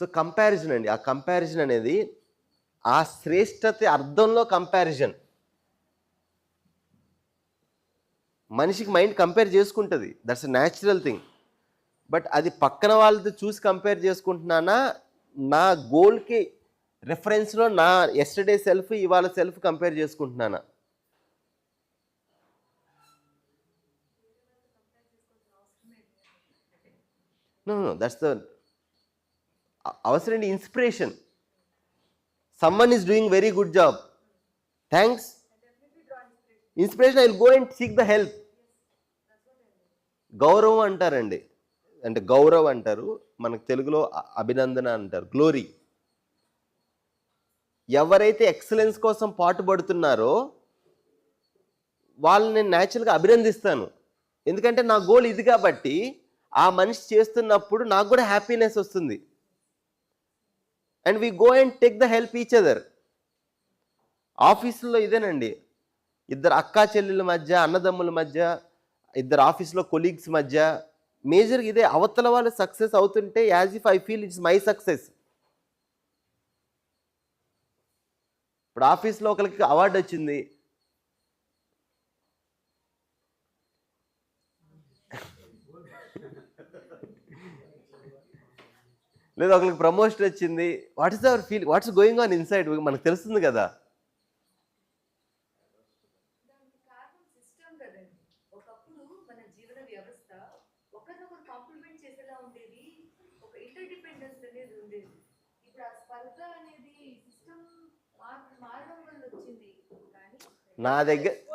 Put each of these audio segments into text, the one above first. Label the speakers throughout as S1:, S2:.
S1: So comparison అండి. ఆ comparison అనేది ఆ శ్రేష్టత అర్థంలో కంపారిజన్ మనిషికి మైండ్ కంపేర్ చేసుకుంటుంది. దట్స్ న్యాచురల్ థింగ్ బట్ అది పక్కన వాళ్ళతో చూసి కంపేర్ చేసుకుంటున్నానా? నా గోల్కి రెఫరెన్స్లో నా ఎస్టర్డే సెల్ఫ్ ఇవాళ సెల్ఫ్ కంపేర్ చేసుకుంటున్నానా? దట్స్ ద అవసరం inspiration. Someone is doing very good job thanks inspiration I will go and seek the help గౌరవం అంటారండి. అంటే గౌరవ్ అంటారు. మనకు తెలుగులో అభినందన అంటారు. గ్లోరీ ఎవరైతే ఎక్సలెన్స్ కోసం పాటుపడుతున్నారో వాళ్ళని నేను న్యాచురల్గా అభినందిస్తాను. ఎందుకంటే నా గోల్ ఇది కాబట్టి ఆ మనిషి చేస్తున్నప్పుడు నాకు కూడా హ్యాపీనెస్ వస్తుంది. And we go and take the help each other ఆఫీసులో ఇదేనండి. ఇద్దరు అక్కా చెల్లెల మధ్య అన్నదమ్ముల మధ్య ఇద్దరు ఆఫీస్లో కొలీగ్స్ మధ్య మేజర్ ఇదే అవతల వాళ్ళు సక్సెస్ అవుతుంటే as if I feel it's my success ఇప్పుడు ఆఫీస్లో ఒకరికి అవార్డు వచ్చింది. లేదా ఒకరికి ప్రమోషన్ వచ్చింది. What is our feel what's going on inside మనకు తెలుస్తుంది కదా.
S2: దానికి కారణం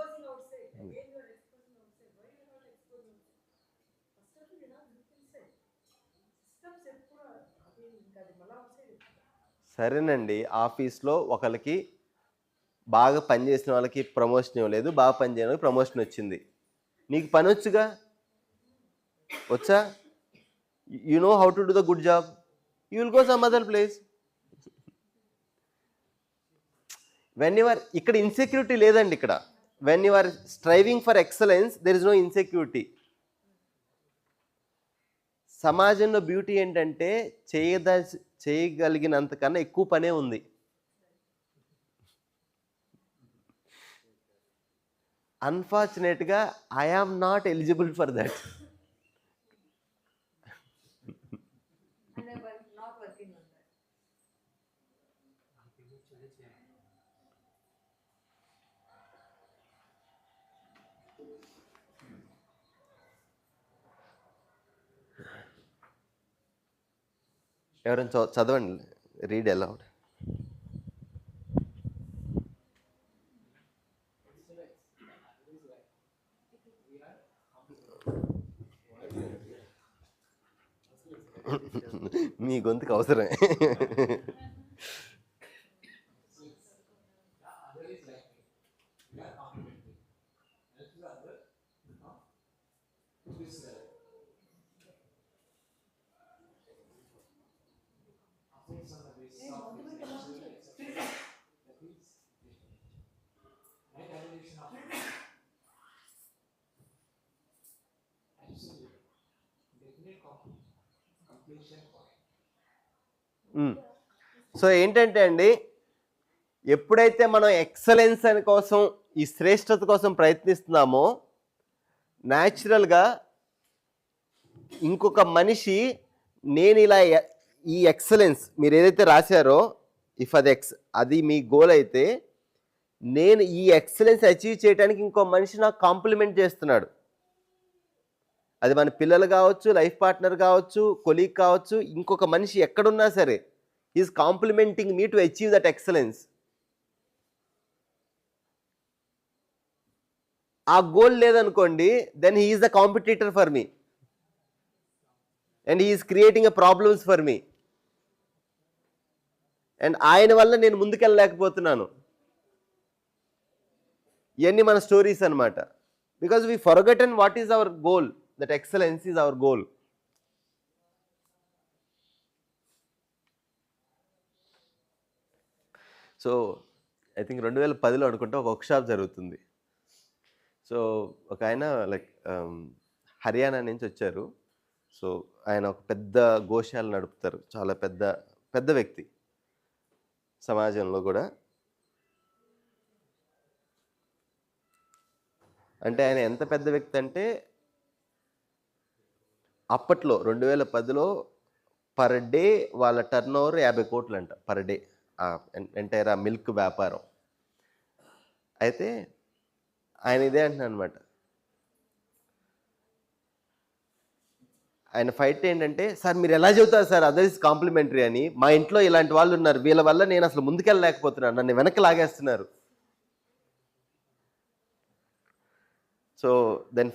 S1: సరేనండి. ఆఫీస్లో ఒకరికి బాగా పనిచేసిన వాళ్ళకి ప్రమోషన్ ఇవ్వలేదు బాగా పనిచేయని వాళ్ళకి ప్రమోషన్ వచ్చింది. నీకు పని వచ్చుగా? వచ్చా? You know how to do the good job you will go some other place when your ఇక్కడ ఇన్సెక్యూరిటీ లేదండి ఇక్కడ. When you are striving for excellence there is no insecurity సమాజంలో బ్యూటీ ఏంటంటే చేయదల్ చేయగలిగినంతకన్నా ఎక్కువ పనే ఉంది. అన్ఫార్చునేట్గా I am not eligible for that
S2: ఎవరైనా చదవండి రీడ్ అలౌడ్ మీ గొంతుకు అవసరమే working on the basis of that.
S1: ఎవరైనా చ- చదవండి రీడ్ అలౌడ్ మీ గొంతుకు అవసరమే సో ఏంటంటే అండి ఎప్పుడైతే మనం ఎక్సలెన్స్ అని కోసం ఈ శ్రేష్టత కోసం ప్రయత్నిస్తున్నామో న్యాచురల్గా ఇంకొక మనిషి నేను ఇలా ఈ ఎక్సలెన్స్ మీరు ఏదైతే రాశారో ఇఫ్ అది ఎక్స్ అది మీ గోల్ అయితే నేను ఈ ఎక్సలెన్స్ అచీవ్ చేయడానికి ఇంకో మనిషి నాకు కాంప్లిమెంట్ చేస్తున్నాడు. అది మన పిల్లలు కావచ్చు లైఫ్ పార్ట్నర్ కావచ్చు కొలీగ్ కావచ్చు ఇంకొక మనిషి ఎక్కడున్నా సరే is complimenting me to achieve that excellence ఆ గోల్ లేదనుకోండి then he's the competitor for me and he's creating a problems for me and ఆయన వల్ల నేను ముందుకెళ్ళలేకపోతున్నాను. ఇవన్నీ మన స్టోరీస్ అనమాట because we forgotten what is our goal that excellence is our goal. So I think రెండు వేల పదిలో అనుకుంటా ఒక వర్క్షాప్ జరుగుతుంది. సో ఒక ఆయన లైక్ హర్యానా నుంచి వచ్చారు. సో ఆయన ఒక పెద్ద గోశాల నడుపుతారు. చాలా పెద్ద పెద్ద వ్యక్తి. సమాజంలో కూడా. అంటే ఆయన ఎంత పెద్ద వ్యక్తి అంటే అప్పట్లో రెండు వేల పదిలో పర్ డే వాళ్ళ టర్న్ ఓవర్ యాభై కోట్లు అంట పర్ డే. ఎంటైర్ ఆ మిల్క్ వ్యాపారం. అయితే ఆయన ఇదే అంటున్నాను అనమాట ఆయన ఫైట్ ఏంటంటే సార్ మీరు ఎలా చెబుతారు సార్? అదర్స్ కాంప్లిమెంటరీ అని. మా ఇంట్లో ఇలాంటి వాళ్ళు ఉన్నారు. వీళ్ళ వల్ల నేను అసలు ముందుకెళ్ళలేకపోతున్నాను. నన్ను వెనక్కి లాగేస్తున్నారు. So then